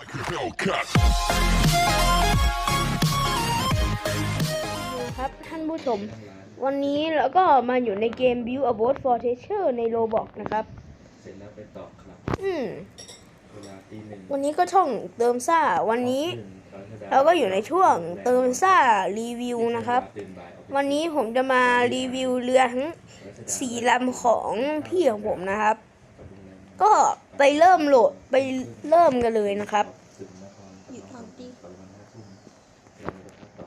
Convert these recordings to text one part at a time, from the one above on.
Hellcat. ครับท่านผู้ชม วันนี้เราก็มาอยู่ในเกม Build a Boat for Treasure ใน Roblox นะครับ เสร็จแล้วไปตอบครับ อืมเวลาตีหนึ่งวันนี้ก็ช่องเติมซ่า วันนี้หงกรกฎคมเราก็อยู่ในช่วงเติมซ่ารีวิวนะครับ ตื่นบ่ายออกไปวันนี้ผมจะมารีวิวเรือทั้งสี่ลำของพี่ของผมนะครับ ก็ไปเริ่มโหลดไปเริ่มกันเลยนะครับถึงนครอยู่ทางที่ตอนวันห้าทุ่มเราจะไปต่อ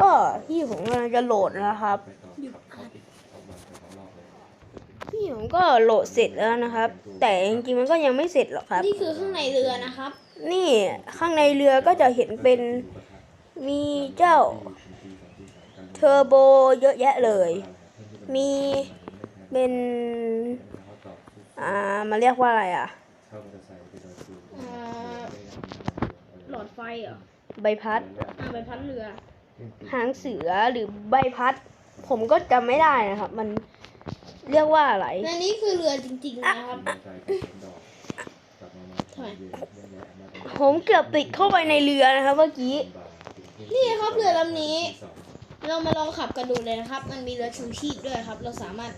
ก็พี่ผมกำลังจะโหลดนะครับไปต่อขับเข้าอีกเอาวันไปสองรอบเลยพี่ผมก็โหลดเสร็จแล้วนะครับ แต่จริงๆมันก็ยังไม่เสร็จหรอกครับ นี่คือข้างในเรือนะครับ นี่ข้างในเรือก็จะเห็นเป็นมีเจ้าเทอร์โบเยอะแยะเลย มีเป็น อ่ามาเรียกว่าอะไรอะ เข้ามอเตอร์ไซค์ไปโดนสูบเอ่อหลอดไฟเหรอใบพัด อ่าใบพัดเรือ หางเสือหรือใบพัด ผมก็จำไม่ได้นะครับ มันเรียกว่าอะไร และนี่คือเรือจริงๆนะครับทำไมผมเกือบติดเข้าไปในเรือนะครับ เมื่อกี้นี่ครับเรือลำนี้ เรามาลองขับกันดูเลยนะครับ มันมีเรือชูชีพด้วยครับ เราสามารถ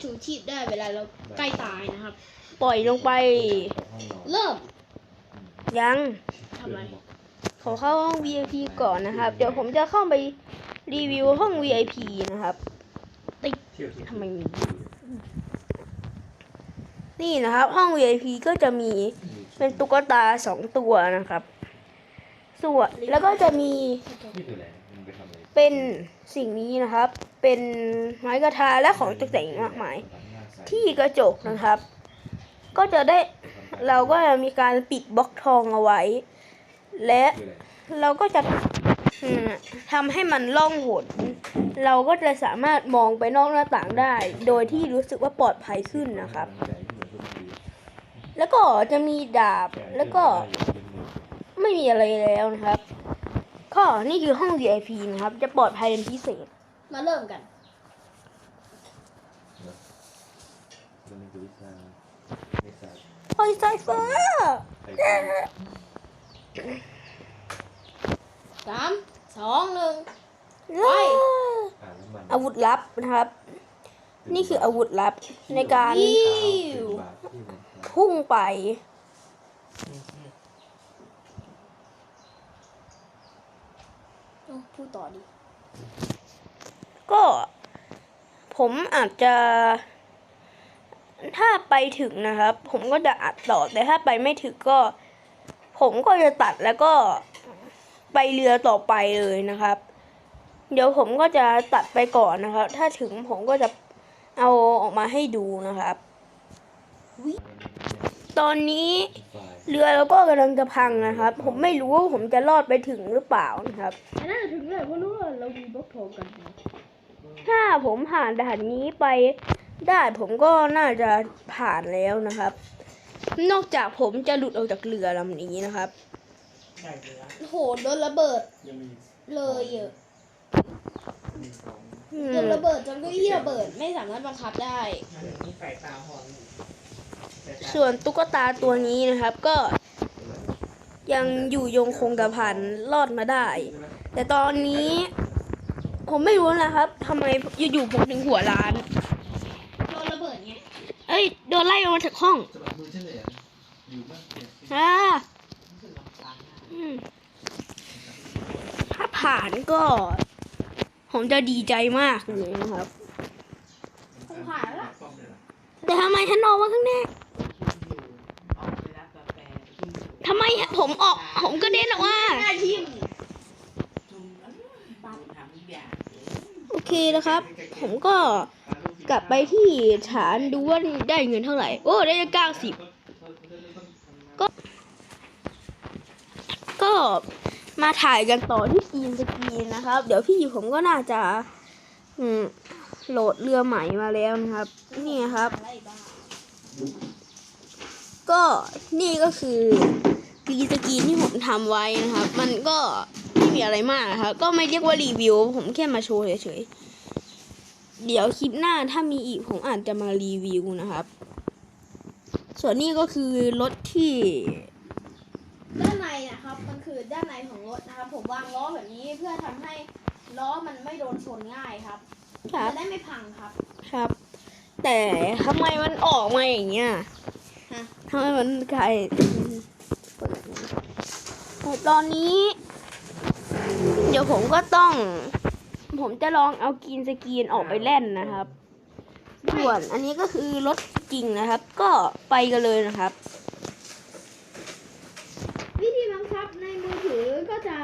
ชูชีพได้เวลาเราใกล้ตายนะครับ ปล่อยลงไป เริ่มยังทำไมขอเข้าห้อง VIP ก่อนนะครับ เดี๋ยวผมจะเข้าไปรีวิวห้อง VIP นะครับติดทำไมมีนี่นะครับ ห้อง VIP ก็จะมีเป็นตุ๊กตาสองตัวนะครับ ส่วนแล้วก็จะมีนี่คืออะไรมึงไปทำอะไรเป็น สิ่งนี้นะครับ เป็นไม้กระทาและของตกแต่งมากมาย ที่กระจกนะครับ ก็จะได้เราก็จะมีการปิดบล็อกทองเอาไว้ และเราก็จะทำให้มันล่องหนเราก็จะสามารถมองไปนอกหน้าต่างได้ โดยที่รู้สึกว่าปลอดภัยขึ้นนะครับ แล้วก็จะมีดาบแล้วก็ไม่มีอะไรแล้วนะครับ นี่คือห้อง VIP นะครับ จะปลอดภัยเป็นพิเศษ มาเริ่มกัน มันเป็นวิชาวิชาโอ้ยสายฟ้าไปสามสองหนึ่ง ไป อ่านแล้วมันอาวุธลับนะครับ นี่คืออาวุธลับในการวิวบาทที่มัน พุ่งไป เอาพูด ต่อดิก็ผมอาจจะ ถ้าไปถึงนะครับ ผมก็จะอัดต่อแต่ถ้าไปไม่ถึงก็ ผมก็จะตัดแล้วก็ไปเรือต่อไปเลยนะครับ เดี๋ยวผมก็จะตัดไปก่อนนะครับ ถ้าถึงผมก็จะเอาออกมาให้ดูนะครับ ตอนนี้ฝ่าย เรือเราก็กำลังจะพังนะครับ ผมไม่รู้ว่าผมจะรอดไปถึงหรือเปล่านะครับแต่น่าจะถึงเลยเพราะรู้ว่าเรามีบล็อกทองกัน ถ้าผมผ่านด่านนี้ไปได้ผมก็น่าจะผ่านแล้วนะครับ นอกจากผมจะหลุดออกจากเรือลำนี้นะครับโหโดนระเบิดยังมีเลยเยอะอืโดมนระเบิดจนเก็ยี่ระเบิดไม่สามารถบังคับได้ ส่วนตุ๊กตาตัวนี้นะครับก็ ยังอยู่ยงคงกระพันรอดมาได้ แต่ตอนนี้ ผมไม่รู้นะครับทำไมอยู่ๆผมถึงหัวล้านโดนระเบิดไงเอ้ยโดนไล่ออกมาจากห้องสำหรับมือเฉลี่ยอยู่บ้างเนี่ยอ่าอืมถ้าผ่านก็ ผมจะดีใจมากเลยนะครับคงผ่านแล้วล่ะแต่ทำไมฉันออกมาข้างหน้าทำไม ผมออก ผมก็เด้นออกมาหน้าโอเคนะครับ ผมก็กลับไปที่ฐานดูว่าได้เงินเท่าไหร่ โอ้ ได้เก้าสิบก็ ก็มาถ่ายกันต่อที่ซีนสกีนนะครับ เดี๋ยวพี่ผมก็น่าจะโหลดเรือใหม่มาแล้วนะครับ นี่ครับ ก็นี่ก็คือ กรีนสกรีนที่ผมทำไว้นะครับ มันก็ไม่มีอะไรมากนะครับ ก็ไม่เรียกว่ารีวิว ผมแค่มาโชว์เฉยๆ เดี๋ยวคลิปหน้าถ้ามีอีกผมอาจจะมารีวิวนะครับ ส่วนนี้ก็คือรถที่ได้นะครับ มันคือด้านในของรถนะครับ ผมวางล้อแบบนี้เพื่อทำให้ล้อมันไม่โดนชนง่ายครับครับจะได้ไม่พังครับ ครับ แต่ทำไมมันออกมาอย่างเงี้ยฮะทำไมมันกลายแต่ตอนนี้ เดี๋ยวผมก็ต้อง ผมจะลองเอากรีนสกรีนออกไปเล่นนะครับส่วนอันนี้ก็คือรถจริงนะครับ ก็ไปกันเลยนะครับ วิธีบังคับในมือถือก็จะ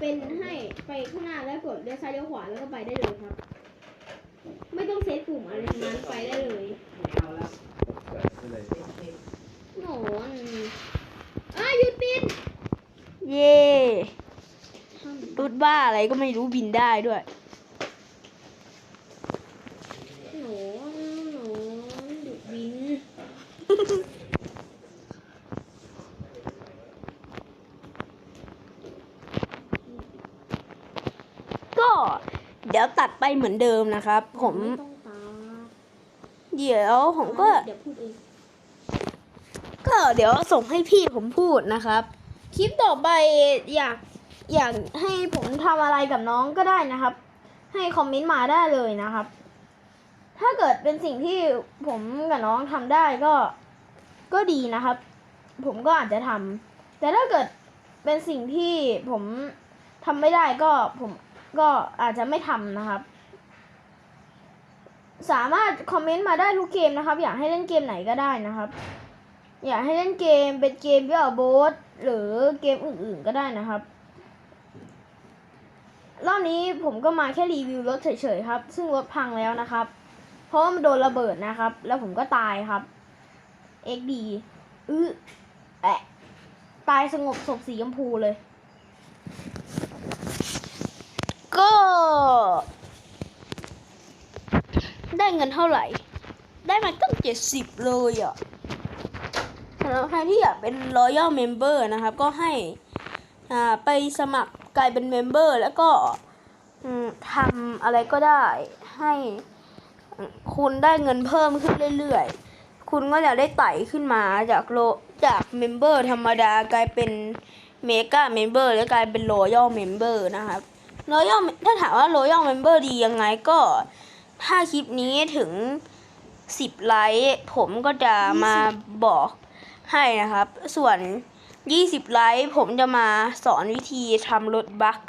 เป็นให้ไปข้างหน้าแล้วกดเลี้ยวซ้ายเลี้ยวขวาแล้วก็ไปได้เลยครับ ไม่ต้องเซตปุ่มอะไรทั้งนั้นไปได้เลยอะไรโหน อะหยุดบิน เย่รถบ้าอะไรก็ไม่รู้บินได้ด้วยโหนโหนหยุดบิน ก็เดี๋ยวตัดไปเหมือนเดิมนะครับ ผม ไม่ต้องตามเดี๋ยวผมก็ เดี๋ยวพูดเอง เดี๋ยวส่งให้พี่ผมพูดนะครับ คลิปต่อไปอยากอยากให้ผมทำอะไรกับน้องก็ได้นะครับ ให้คอมเมนต์มาได้เลยนะครับ ถ้าเกิดเป็นสิ่งที่ผมกับน้องทำได้ก็ก็ดีนะครับ ผมก็อาจจะทำแต่ถ้าเกิดเป็นสิ่งที่ผมทำไม่ได้ก็ผมก็อาจจะไม่ทำนะครับ สามารถคอมเมนต์มาได้ทุกเกมนะครับ อยากให้เล่นเกมไหนก็ได้นะครับ อยากให้เล่นเกมเป็นเกมเกี่ยวกับโบสหรือเกมอื่นๆก็ได้นะครับ รอบนี้ผมก็มาแค่รีวิวรถเฉยๆครับ ซึ่งรถพังแล้วนะครับ เพราะว่ามันโดนระเบิดนะครับ แล้วผมก็ตายครับ XD อื้อแอะตายสงบศพสีชมพูเลย ก็ ได้เงินเท่าไหร่ ได้มาตั้งเจ็ดสิบเลยอะ สำหรับใครที่อยากเป็น Royal Member นะครับ ก็ให้อ่าไปสมัครกลายเป็น Member แล้วก็ทำอะไรก็ได้ให้คุณได้เงินเพิ่มขึ้นเรื่อยๆ คุณก็จะได้ไต่ขึ้นมาจากโลจาก Member ธรรมดากลายเป็น Mega Member แล้วกลายเป็น Royal Member นะครับ Royal ถ้าถามว่า Royal Member ดียังไงก็ถ้าคลิปนี้ถึง 10 ไลค์ผมก็จะมาบอก ให้นะครับ ส่วน 20 ไลค์ผมจะมาสอนวิธีทำรถบั๊ก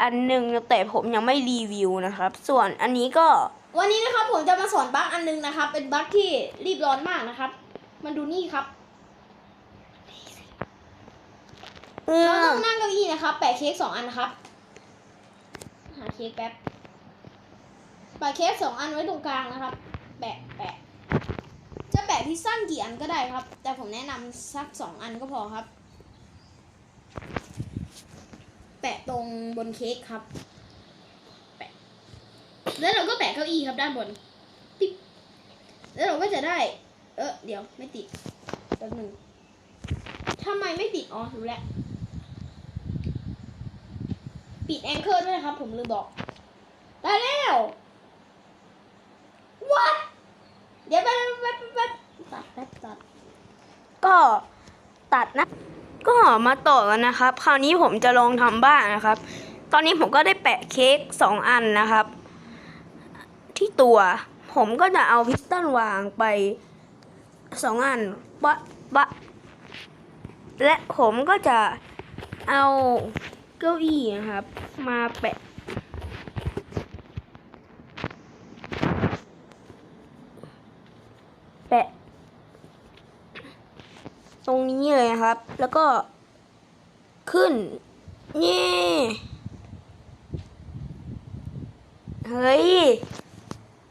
อันหนึ่งแต่ผมยังไม่รีวิวนะครับ ส่วนอันนี้ก็ วันนี้นะครับผมจะมาสอนบั๊กอันนึงนะครับ เป็นบั๊กที่รีบร้อนมากนะครับ มันดูนี่ครับเราต้องนั่งเก้าอี้นะครับ แปะเค้กสองอันนะครับ หาเค้กแป๊บ แปะเค้กสองอันไว้ตรงกลางนะครับ แปะแปะะแปะพิซซ่ากี่อันก็ได้ครับ แต่ผมแนะนำสักสองอันก็พอครับ แปะตรงบนเค้กครับ แปะ แล้วเราก็แปะเก้าอี้ครับด้านบนปิ๊บแล้วเราก็จะได้ เออเดี๋ยวไม่ติดแป๊บหนึ่งทำไมไม่ติดอ๋อรู้แล้ว ปิดแองเกอร์ด้วยครับ ผมลืมบอกได้แล้ว what เดี๋ยวแป๊บแป๊บแป๊บแป๊บ ตัดแป๊บตัด ก็ตัดนะ ก็มาต่อกันนะครับ คราวนี้ผมจะลองทำบ้างนะครับ ตอนนี้ผมก็ได้แปะเค้กสองอันนะครับ ที่ตัวผมก็จะเอาพิสตันวางไปสองอันบะบะและผมก็จะเอาเก้าอี้นะครับ มาแปะ แปะ ตรงนี้เลยนะครับ แล้วก็ขึ้นเย่เฮ้ย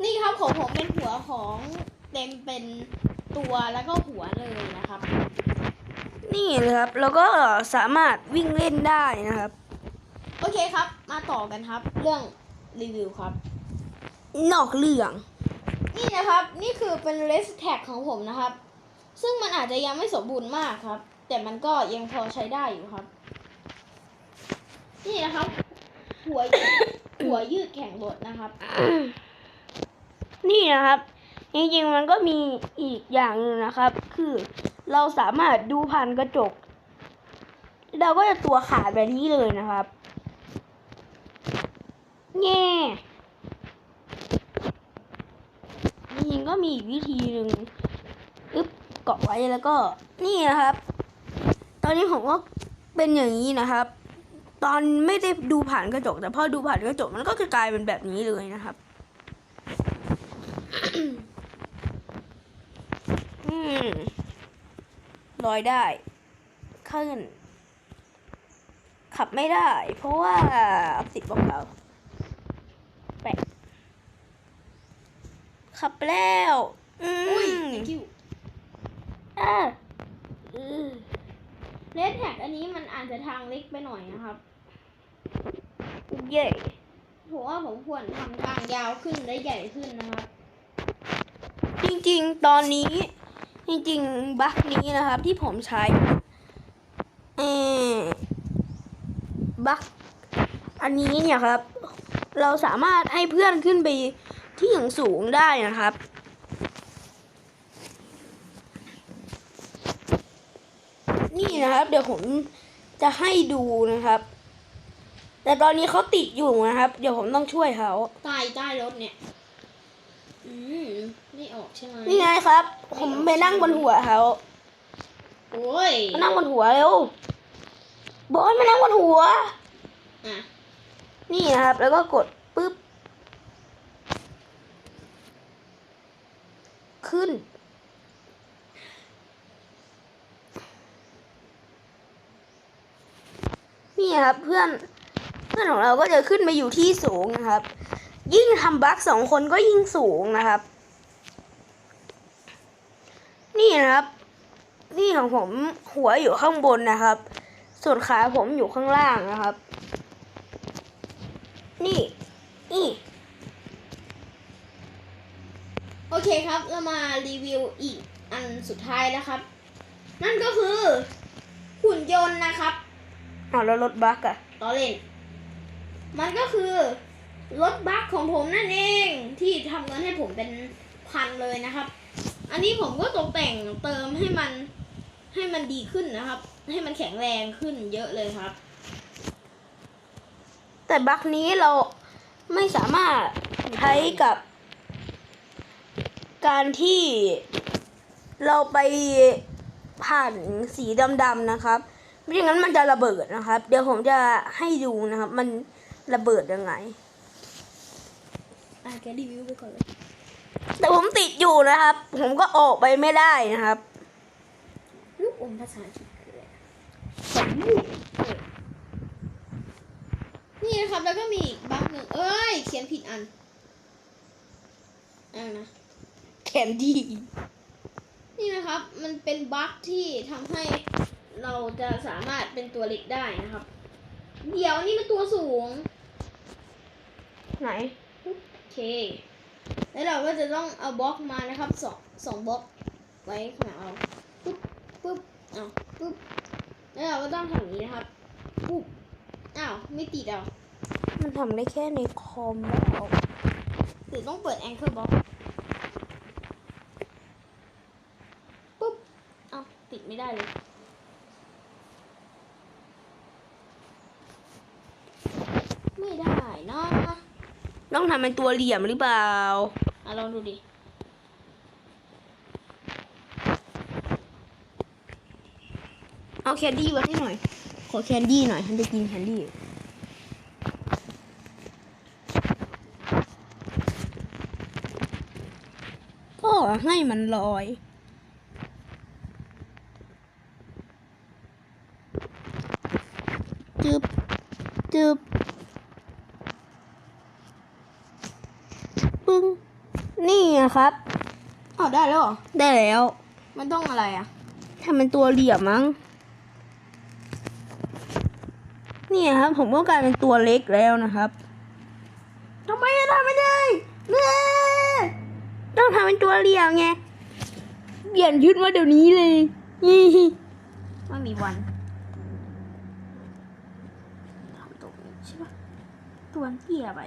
นี่ครับของผมเป็นหัวของเต็มเป็นตัวแล้วก็หัวเลยนะครับ นี่เลยครับ แล้วก็สามารถวิ่งเล่นได้นะครับ โอเคครับ มาต่อกันครับ เรื่องรีวิวครับ นอกเรื่อง นี่นะครับ นี่คือเป็นเลสแท็กของผมนะครับ ซึ่งมันอาจจะยังไม่สมบูรณ์มากครับ แต่มันก็ยังพอใช้ได้อยู่ครับ นี่นะครับ หัวหัวยืดแข็งรถนะครับ นี่นะครับ จริงๆมันก็มีอีกอย่างหนึ่งนะครับ คือเราสามารถดูผ่านกระจก เราก็จะตัวขาดแบบนี้เลยนะครับแง่จริงๆก็มีอีกวิธีหนึ่ง เกาะไว้แล้วก็นี่นะครับ ตอนนี้ผมก็เป็นอย่างนี้นะครับ ตอนไม่ได้ดูผ่านกระจก แต่พอดูผ่านกระจกมันก็จะกลายเป็นแบบนี้เลยนะครับลอยได้ขึ้นขับไม่ได้ เพราะว่าติดบอกเราแปะขับแล้ว อุ้ย thank you อะอือเลดแท็กอันนี้มันอาจจะทางเล็กไปหน่อยนะครับ เย่ผมว่าผมควรทำทางยาวขึ้นและใหญ่ขึ้นนะครับ จริงๆ ตอนนี้ จริงๆ บั๊กนี้นะครับ ที่ผมใช้ เออบั๊กอันนี้เนี่ยครับ เราสามารถให้เพื่อนขึ้นไปที่อย่างสูงได้นะครับ นี่นะครับ เดี๋ยวผมจะให้ดูนะครับ แต่ตอนนี้เขาติดอยู่นะครับ เดี๋ยวผมต้องช่วยเขาใต้ใต้รถเนี่ย อืมไม่ออกใช่ไหมนี่ไงครับ ผมไปนั่งบนหัวเขาโอ้ยมานั่งบนหัวเร็วบอยมานั่งบนหัว อะ นี่นะครับ แล้วก็กดปุ๊บ ขึ้น นี่ครับเพื่อนเพื่อนของเราก็จะขึ้นไปอยู่ที่สูงนะครับ ยิ่งทำบั๊กสองคนก็ยิ่งสูงนะครับ นี่นะครับ นี่ของผมหัวอยู่ข้างบนนะครับ ส่วนขาผมอยู่ข้างล่างนะครับ นี่นี่โอเคครับ เรามารีวิวอีกอันสุดท้ายแล้วครับ นั่นก็คือหุ่นยนต์นะครับ อ้าวแล้วรถบัสอะต่อเล่น มันก็คือรถบัคของผมนั่นเองที่ทำเงินให้ผมเป็นพันเลยนะครับ อันนี้ผมก็ตกแต่งเติมให้มันให้มันดีขึ้นนะครับ ให้มันแข็งแรงขึ้นเยอะเลยครับ แต่บั๊กนี้เราไม่สามารถใช้กับ การที่เราไปผ่านสีดำๆนะครับ ไม่อย่างนั้นมันจะระเบิดนะครับ เดี๋ยวผมจะให้ดูนะครับ มันระเบิดยังไงอะแกรีวิวไปก่อนเลยแต่ผมติดอยู่นะครับ ผมก็ออกไปไม่ได้นะครับ ลูกอมภาษาอังกฤษคืออะไรนี่นะครับแล้วก็มีอีกบัคหนึ่งเอ้ย เขียนผิดอันอ่านะแคนดี้นี่นะครับ มันเป็นบั๊กที่ทำให้ เราจะสามารถเป็นตัวเล็กได้นะครับ เดี๋ยวนี่มันตัวสูง ไหน โอเค แล้วเราก็จะต้องเอาบล็อกมานะครับสองสองบล็อกไว้ข้างหลังเราปุ๊บปุ๊บอ้าวปุ๊บแล้วเราก็ต้องทำอย่างนี้นะครับปุ๊บอ้าวไม่ติดอะมันทำได้แค่ในคอมแล้วหรือต้องเปิด Anchor Box ปุ๊บอ้าวติดไม่ได้เลย ไม่ได้นะ ต้องทำเป็นตัวเหลี่ยมหรือเปล่าอะลองดูดิเอาแคนดี้ไว้ให้หน่อย ขอแคนดี้หน่อยฉันจะกินแคนดี้ก็ให้มันลอย จึบจึบปึ้ง นี่อะครับอ้าวได้แล้วเหรอ ได้แล้ว มันต้องอะไรอะทำเป็นตัวเหลี่ยมมั้งเนี่ยครับ ผมก็กลายเป็นตัวเล็กแล้วนะครับทำไมจะทำไม่ได้เนี่ยต้องทำเป็นตัวเหลี่ยมไงเปลี่ยนชุดมาเดี๋ยวนี้เลยยี่ไม่มีวันทำตรงนี้ใช่ปะตัวเตี้ยไป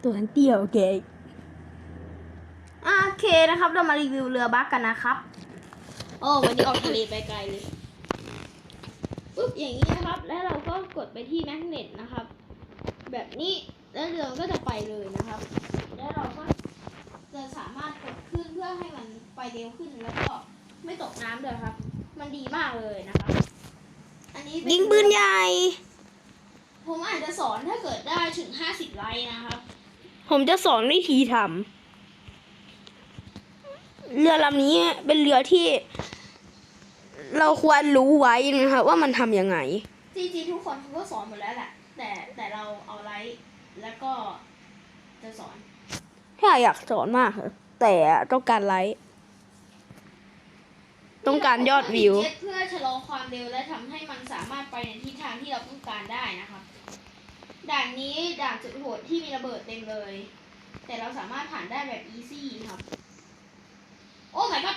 อะตัวเตี้ยโอเคอะโอเคนะครับ เรามารีวิวเรือบักกันนะครับ โอ้วันนี้ออกทะเลไปไกลเลยอย่างนี้นะครับ แล้วเราก็กดไปที่แมกเนตนะครับ แบบนี้แล้วเรือมันก็จะไปเลยนะครับ แล้วเราก็จะสามารถกดขึ้นเพื่อให้มันไปเร็วขึ้นแล้วก็ไม่ตกน้ำเลยครับ มันดีมากเลยนะครับ อันนี้เป็นยิงปืนใหญ่ ผมอาจจะสอนถ้าเกิดได้ถึงห้าสิบไลค์นะครับ ผมจะสอนวิธีทำเรือลำนี้เป็นเรือที่ เราควรรู้ไว้นะครับว่ามันทำยังไง จริงๆทุกคนเขาก็สอนหมดแล้วแหละแต่แต่เราเอาไลค์แล้วก็จะสอนถ้าอยากสอนมากเลยแต่ต้องการไลค์ต้องการยอดวิวเจ็ตเพื่อชะลอความเร็วและทำให้มันสามารถไปในทิศทางที่เราต้องการได้นะครับ ด่านนี้ด่านจุดโหดที่มีระเบิดเต็มเลย แต่เราสามารถผ่านได้แบบอีซี่ครับ โอ้ my god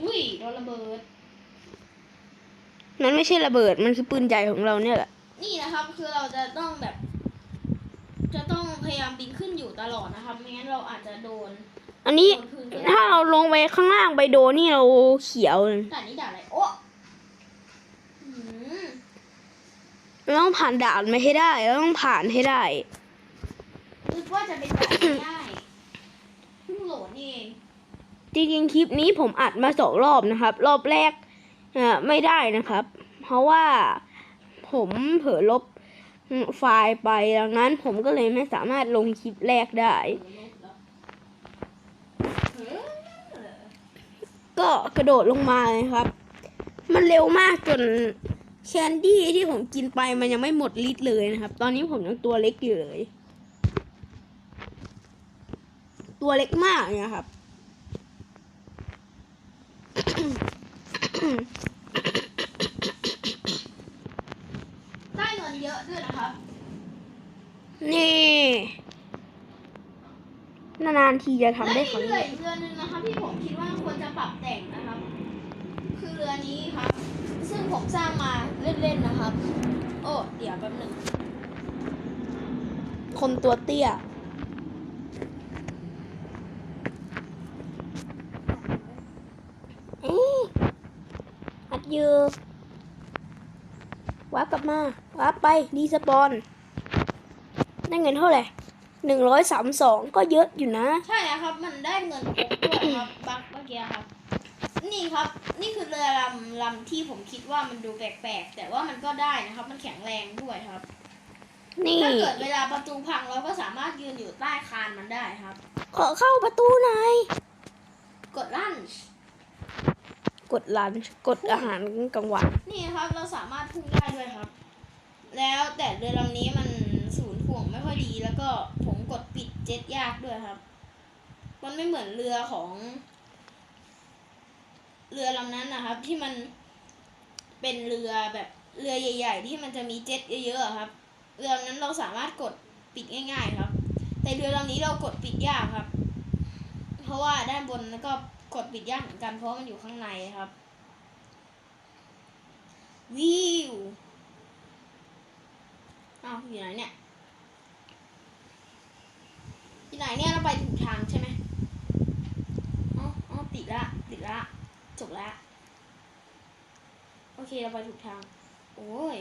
อุ้ยโดนระเบิด นั้นไม่ใช่ระเบิดมันคือปืนใหญ่ของเราเนี่ยแหละ นี่นะครับคือเราจะต้องแบบ จะต้องพยายามบินขึ้นอยู่ตลอดนะครับไม่งั้นเราอาจจะโดนอันนี้โดนพื้นก็ถ้าได้เราลงไปข้างล่างไปโดนนี่เราเขียวเลย ด่านนี้ด่านอะไรโอ้อืม เรา ต้องผ่านด่านไม่ให้ได้ เราต้องผ่านให้ได้นึกว่าจะเป็นด่านง่ายเพิ่งโหลดนี่เองจริงๆคลิปนี้ผมอัดมาสองรอบนะครับ รอบแรกเอ่อไม่ได้นะครับ เพราะว่าผมเผลอลบไฟล์ไปดังนั้น ผมก็เลยไม่สามารถลงคลิปแรกได้เออก็กระโดดลงมาเลยครับ มันเร็วมากจน แคนดี้ที่ผมกินไปมันยังไม่หมดฤทธิ์เลยนะครับ ตอนนี้ผมยังตัวเล็กอยู่เลย ตัวเล็กมากเนี่ยครับ ได้เงินเยอะด้วยนะครับ นี่นานๆทีจะทำได้ครั้งและหมีนึ่งเรืออีกเรือหนึงนะครับที่ผมคิดว่าควรจะปรับแต่งนะครับ คือเรือนี้ครับ ซึ่งผมสร้างมาเล่นๆนะครับ โอ้ เดี๋ยวแป๊บหนึ่ง คนตัวเตี้ย เอ๊ะอัดอยืวับกลับมาวับไปรีสปอนได้เงินเท่าไหร่หนึ่งร้อยสามสองก็เยอะอยู่นะ ใช่นะครับ มันได้เงินครบด้วยครับ บักเมื่อกี้ครับ นี่ครับ นี่คือเรือลำลำที่ผมคิดว่ามันดูแปลกๆแต่ว่ามันก็ได้นะครับ มันแข็งแรงด้วยครับนี่ถ้าเกิดเวลาประตูพังเราก็สามารถยืนอยู่ใต้คานมันได้ครับ ขอเข้าประตูหน่อยกดลั่นกดลันช์กดอาหารกลางวันนี่ครับเราสามารถพุ่งได้ด้วยครับ แล้วแต่เรือลำนี้มันศูนย์ถ่วงไม่ค่อยดี แล้วก็ผมกดปิดเจ็ตยากด้วยครับ มันไม่เหมือนเรือของ เรือลำนั้นนะครับ ที่มันเป็นเรือแบบเรือใหญ่ ๆ ที่มันจะมีเจ็ตเยอะๆครับ เรือลำนั้นเราสามารถกดปิดง่าย ๆ ครับ แต่เรือลำนี้เรากดปิดยากครับ เพราะว่าด้านบนแล้วก็กดปิดยากเหมือนกันเพราะมันอยู่ข้างในครับวิวอ้าวอยู่ไหนเนี่ยอยู่ไหนเนี่ยเราไปถูกทางใช่ไหมอ๋ออ๋อติดละติดละ จบละโอเคเราไปถูกทาง โอ้ย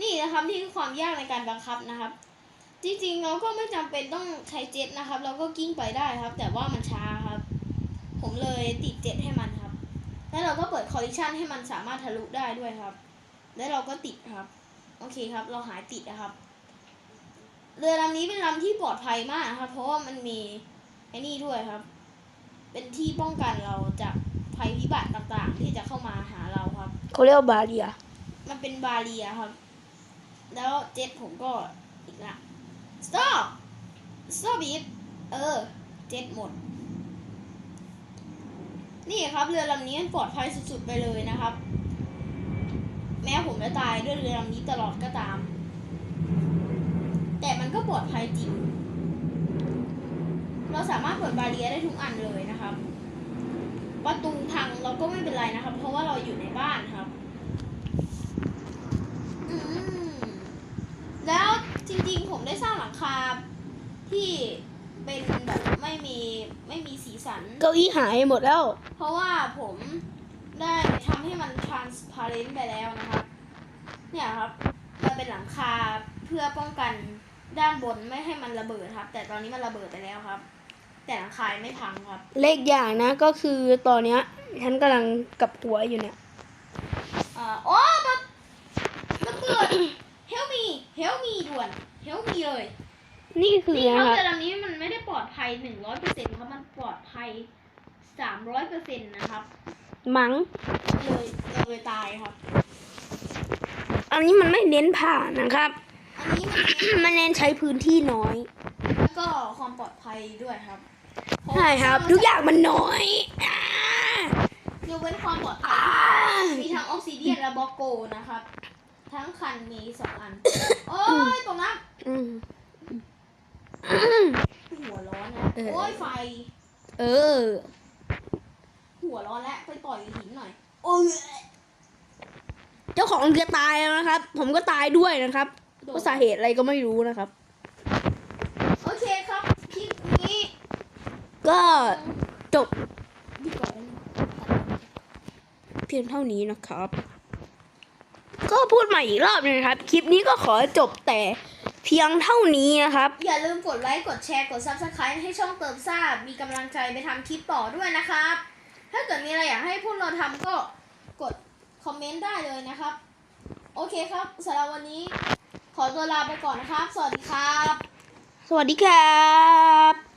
นี่นะครับนี่คือความยากในการบังคับนะครับ จริงๆเราก็ไม่จำเป็นต้องใช้เจ็ตนะครับ เราก็กิ้งไปได้ครับ แต่ว่ามันช้าครับ ผมเลยติดเจ็ตให้มันครับ แล้วเราก็เปิดคอลลิชันให้มันสามารถทะลุได้ด้วยครับ แล้วเราก็ติดครับ โอเคครับ เราหายติดนะครับ เรือลำนี้เป็นลำที่ปลอดภัยมากครับ เพราะว่ามันมีไอ้นี่ด้วยครับ เป็นที่ป้องกันเราจากภัยพิบัติต่างๆ ที่จะเข้ามาหาเราครับ เขาเรียกว่าบาเรียมันเป็นบาเรียครับ แล้วเจ็ตผมก็อีกละ stop stop it เออ เจ็ตหมด นี่ครับเรือลำนี้มันปลอดภัยสุดๆไปเลยนะครับ แม้ผมจะตายด้วยเรือลำนี้ตลอดก็ตาม แต่มันก็ปลอดภัยจริงเรา สามารถเปิดบาเรียได้ทุกอันเลยนะครับประตูพังเราก็ไม่เป็นไรนะครับ เพราะว่าเราอยู่ในบ้านครับอืมแล้วจริงๆผมได้สร้างหลังคาที่เป็นแบบไม่มีไม่มีสีสัน เก้าอี้หายหมดแล้ว เพราะว่าผมได้ทำให้มันทราน transparent ไปแล้วนะครับ เนี่ยครับมันเป็นหลังคาเพื่อป้องกันด้านบนไม่ให้มันระเบิดครับ แต่ตอนนี้มันระเบิดไปแล้วครับ แต่หลังคาไม่พังครับ เลขอย่างนะก็คือตอนเนี้ยฉันกำลังกับหัวอยู่เนี่ยอ่าโอ้มันมันเกิด help me help me ด่วน help me เลยนี่คือนี่คนะรับครับ แต่ลำนี้มันไม่ได้ปลอดภัยหนึ่งร้อยเปอร์เซ็นต์ครับมันปลอดภัยสามร้อยเปอร์เซ็นต์นะครับ มัง เลยเลยตายครับ อันนี้มันไม่เน้นผ่านนะครับ อันนี้มันเป็นมันเน้นใช้พื้นที่น้อย แล้วก็ความปลอดภัยด้วยครับ ใช่ครับ ทุกอย่างมันน้อยอ่ายกเว้นความปลอดภัยมีทั้งออกซิเดียนและบล็อกโกนะครับ ทั้งคันมีสองอัน โอ้ยตรงนั้นอืมหัวร้อนนะเออโอ้ยไฟ เออ หัวร้อนแล้วไปต่อยหินหน่อย โอ้ยเจ้าของเรือตายแล้วนะครับ ผมก็ตายด้วยนะครับโดเพนราะสาเหตุอะไรก็ไม่รู้นะครับ โอเคครับคลิปนี้ ก็จบดีก่อนเพียงเท่านี้นะครับ ก็พูดใหม่อีกรอบหนึงนะครับ คลิปนี้ก็ขอจบแต่เพียงเท่านี้นะครับ อย่าลืมกดไลค์กดแชร์กด subscribe ให้ช่องเติมซ่ามีกำลังใจไปทำคลิปต่อด้วยนะครับ ถ้าเกิดมีอะไรอยากให้พวกเราทำก็กดคอมเมนต์ได้เลยนะครับ โอเคครับสำหรับวันนี้ ขอตัวลาไปก่อนนะครับ สวัสดีครับ สวัสดีครับ